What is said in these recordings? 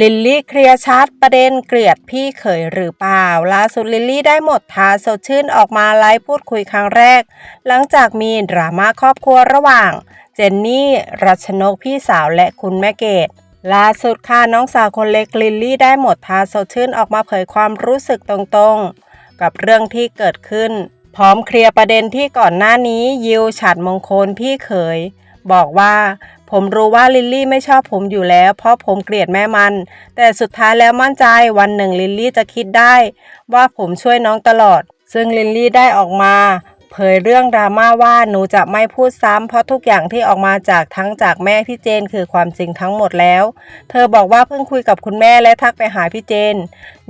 ลิลลี่เคลียร์ชัดประเด็นเกลียดพี่เขยหรือเปล่า ล่าสุดลิลลี่ได้หมดทาสดชื่นออกมาไลฟ์พูดคุยครั้งแรก หลังจากมีดราม่าครอบครัวระหว่าง เจนนี่รัชนกพี่สาวและคุณแม่เกดล่าสุดค่ะน้องสาวคนเล็กลิลลี่ได้หมดทาสดชื่นออกมาเผยความรู้สึกตรงๆ กับเรื่องที่เกิดขึ้น พร้อมเคลียร์ประเด็นที่ก่อนหน้านี้ยิวฉัดมงคลพี่เขย บอกว่า ผมรู้ว่าลิลลี่ไม่ชอบผมอยู่แล้ว เพราะผมเกลียดแม่มัน แต่สุดท้ายแล้วมั่นใจวันหนึ่งลิลลี่จะคิดได้ ว่าผมช่วยน้องตลอด ซึ่งลิลลี่ได้ออกมาเผยเรื่องดราม่าว่าหนูจะไม่พูดซ้ำเพราะทุกอย่างที่ออกมาจากทั้งจากแม่พี่เจนคือความจริงทั้งหมดแล้ว เธอบอกว่าเพิ่งคุยกับคุณแม่และทักไปหาพี่เจน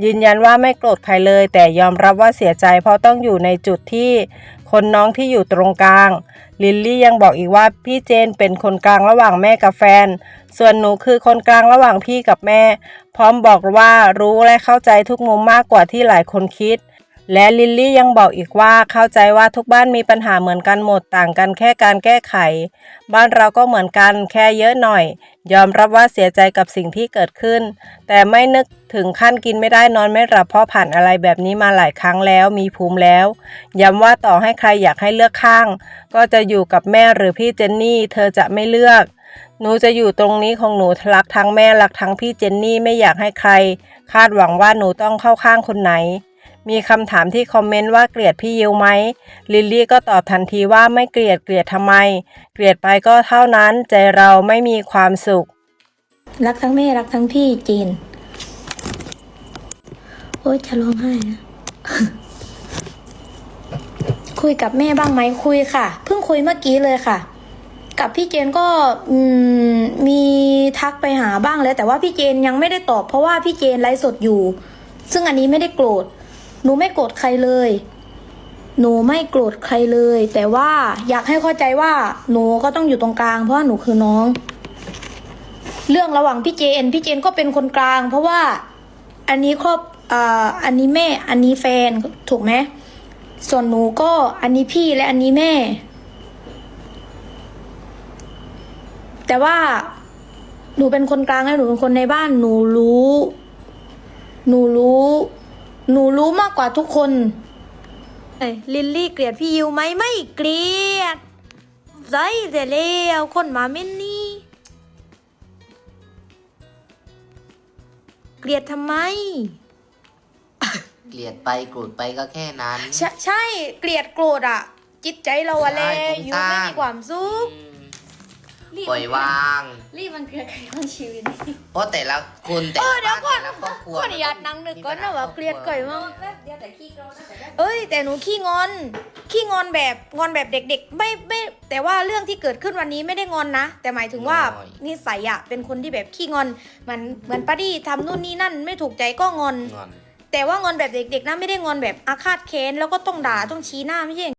ยืนยันว่าไม่โกรธใครเลย แต่ยอมรับว่าเสียใจเพราะต้องอยู่ในจุดที่ คนน้องที่อยู่ตรงกลาง ลิลลี่ยังบอกอีกว่าพี่เจนเป็นคนกลางระหว่างแม่กับแฟน ส่วนหนูคือคนกลางระหว่างพี่กับแม่ พร้อมบอกว่ารู้และเข้าใจทุกมุมมากกว่าที่หลายคนคิด และลิลลี่ยังบอกอีกว่าเข้าใจว่าทุกบ้านมีปัญหาเหมือนกันหมดต่างกันแค่การแก้ไข บ้านเราก็เหมือนกันแค่เยอะหน่อย ยอมรับว่าเสียใจกับสิ่งที่เกิดขึ้น แต่ไม่นึกถึงขั้นกินไม่ได้นอนไม่หลับเพราะผ่านอะไรแบบนี้มาหลายครั้งแล้วมีภูมิแล้ว ย้ำว่าต่อให้ใครอยากให้เลือกข้าง ก็จะอยู่กับแม่หรือพี่เจนนี่ เธอจะไม่เลือกหนูจะอยู่ตรงนี้ของหนูรักทั้งแม่รักทั้งพี่เจนนี่ไม่อยากให้ใคร คาดหวังว่าหนูต้องเข้าข้างคนไหน มีคำถามที่คอมเมนต์ว่าเกลียดพี่ยิวไหม ลิลลี่ก็ตอบทันทีว่าไม่เกลียดเกลียดทำไม เกลียดไปก็เท่านั้นใจเราไม่มีความสุข รักทั้งแม่รักทั้งพี่จีน โอ๊ยจะร้องไห้นะ คุยกับแม่บ้างไหมคุยค่ะ เพิ่งคุยเมื่อกี้เลยค่ะ กับพี่เจนก็มมีทักไปหาบ้างแล้ว แต่ว่าพี่เจนยังไม่ได้ตอบเพราะว่าพี่เจนไลฟ์สดอยู่ ซึ่งอันนี้ไม่ได้โกรธ หนูไม่โกรธใครเลย หนูไม่โกรธใครเลย แต่ว่าอยากให้เข้าใจว่าหนูก็ต้องอยู่ตรงกลาง เพราะว่าหนูคือน้อง เรื่องระหว่างพี่เจนพี่เจนก็เป็นคนกลาง เพราะว่าอันนี้ครอบอ่าอันนี้แม่ อันนี้แฟนถูกไหมส่วนหนูก็อันนี้พี่และอันนี้แม่ แต่ว่าหนูเป็นคนกลางและหนูเป็นคนในบ้านหนูรู้ หนูรู้ หนูรู้มากกว่าทุกคน เอ้ยลิลลี่เกลียดพี่ยิวไหมไม่เกลียดใจแต่เลวคนมาเม่นนี่ เกลียดทำไม เกลียดไปโกรธไปก็แค่นั้น ใช่ใช่เกลียดโกรธอะ จิตใจเราอะแลใช่อยู่ฟุ้งซ่านไม่มีความสุข อืม ปล่อยวาง รีบมันเกลียดใครของชีวิตนี่เพราะแต่ละคนแต่เออละเดี๋ยวก่อนแต่ละครอบครัวขออนุญาตนั่งนึกก่อนนะว่าเกลียดก่อยมั้งแป๊บเดียวแต่ขี้เกรานะแต่ได้เอ้ย แต่หนูขี้งอน ขี้งอนแบบงอนแบบเด็กๆ ไม่ไม่ แต่ว่าเรื่องที่เกิดขึ้นวันนี้ไม่ได้งอนนะ แต่หมายถึงว่านิสัยอะเป็นคนที่แบบขี้งอนเหมือนเหมือนป้าดี้ทำนู่นนี่นั่นไม่ถูกใจก็งอน งอน แต่ว่างอนแบบเด็กๆนะไม่ได้งอนแบบอาฆาตแค้นแล้วก็ต้องด่าต้องชี้หน้าไม่ใช่